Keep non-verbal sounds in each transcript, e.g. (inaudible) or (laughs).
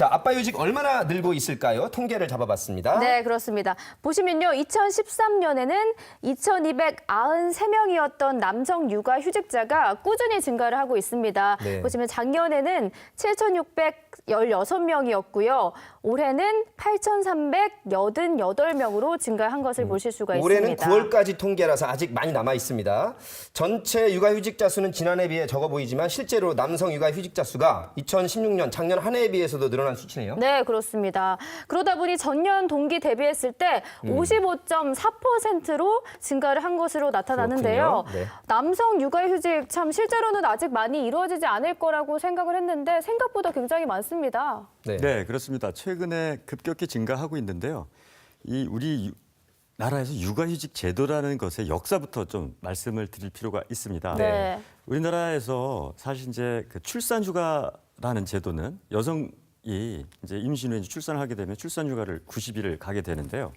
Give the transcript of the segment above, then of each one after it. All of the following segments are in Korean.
자, 아빠 휴직 얼마나 늘고 있을까요? 통계를 잡아봤습니다. 네, 그렇습니다. 보시면요, 2013년에는 2,293명이었던 남성 육아 휴직자가 꾸준히 증가를 하고 있습니다. 네. 보시면 작년에는 7,616명이었고요. 올해는 8,388명으로 증가한 것을 보실 수가 음. 올해는 있습니다. 9월까지 통계라서 아직 많이 남아 있습니다. 전체 육아휴직자 수는 지난해 비해 적어 보이지만 실제로 남성 육아휴직자 수가 2016년 작년 한 해에 비해서도 늘어 난 수치네요. 네, 그렇습니다. 그러다 보니 전년 동기 대비했을 때 음. 55.4%로 증가를 한 것으로 나타나는데요. 그렇군요. 네. 남성 육아휴직 참 실제로는 아직 많이 이루어지지 않을 거라고 생각을 했는데 생각보다 굉장히 많습니다. 네. 네, 그렇습니다. 최근에 급격히 증가하고 있는데요. 이 우리 유- 나라에서 육아휴직 제도라는 것의 역사부터 좀 말씀을 드릴 필요가 있습니다. 네. 우리나라에서 사실 이제 그 출산휴가라는 제도는 여성 이 이제 임신 후에 출산을 하게 되면 출산 휴가를 90일을 가게 되는데요.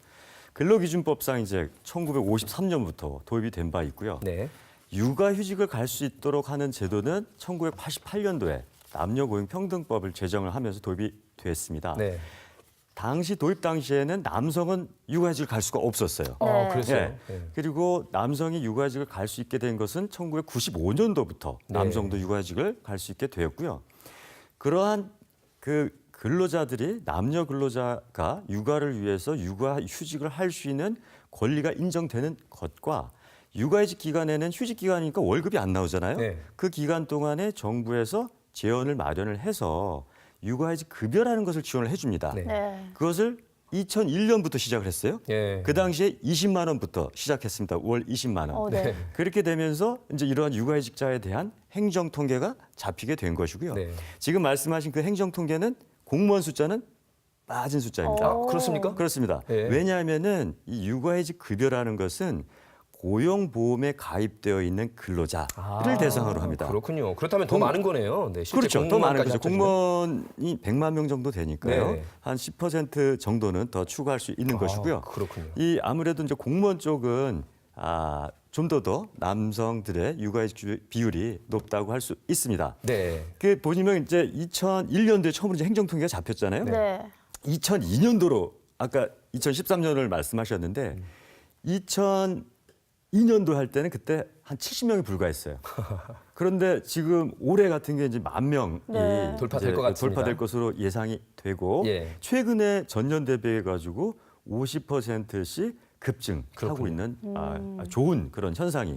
근로기준법상 이제 1953년부터 도입이 된 바 있고요. 네. 육아휴직을 갈 수 있도록 하는 제도는 1988년도에 남녀고용평등법을 제정을 하면서 도입이 됐습니다. 네. 당시 도입 당시에는 남성은 육아휴직을 갈 수가 없었어요. 아, 네. 그랬어요. 예. 네. 그리고 남성이 육아휴직을 갈 수 있게 된 것은 1995년도부터 네. 남성도 육아휴직을 갈 수 있게 되었고요. 그러한 그 근로자들이 남녀 근로자가 육아를 위해서 육아 휴직을 할 수 있는 권리가 인정되는 것과 육아휴직 기간에는 휴직 기간이니까 월급이 안 나오잖아요. 네. 그 기간 동안에 정부에서 재원을 마련을 해서 육아휴직 급여라는 것을 지원을 해줍니다. 네. 네. 그것을 2001년부터 시작을 했어요. 예. 그 당시에 20만 원부터 시작했습니다. 월 20만 원. 어, 네. 그렇게 되면서 이제 이러한 육아휴직자에 대한 행정 통계가 잡히게 된 것이고요. 네. 지금 말씀하신 그 행정 통계는 공무원 숫자는 빠진 숫자입니다. 아, 그렇습니까? 그렇습니다. 예. 왜냐하면은 이 육아휴직 급여라는 것은 고용보험에 가입되어 있는 근로자를 아, 대상으로 합니다. 그렇군요. 그렇다면 더 공- 많은 거네요. 네, 실제 그렇죠. 더 많은 공무원까지 거죠. 공무원이 100만 명 정도 되니까요. 네. 한10% 정도는 더 추가할 수 있는 아, 것이고요. 그렇군요. 이 아무래도 이제 공무원 쪽은 아, 좀 더 더 남성들의 육아휴직 비율이 높다고 할 수 있습니다. 네. 그 보시면 이제 2001년도에 처음으로 이제 행정 통계가 잡혔잖아요. 네. 2002년도로 아까 2013년을 말씀하셨는데 2002년도 할 때는 그때 한 70명이 불과했어요. (laughs) 그런데 지금 올해 같은 게 이제 만 명이 네. 돌파될 것 같습니다. 돌파될 것으로 예상이 되고 예. 최근에 전년 대비해 가지고 50%씩 급증하고 그렇군요. 있는 아, 좋은 그런 현상이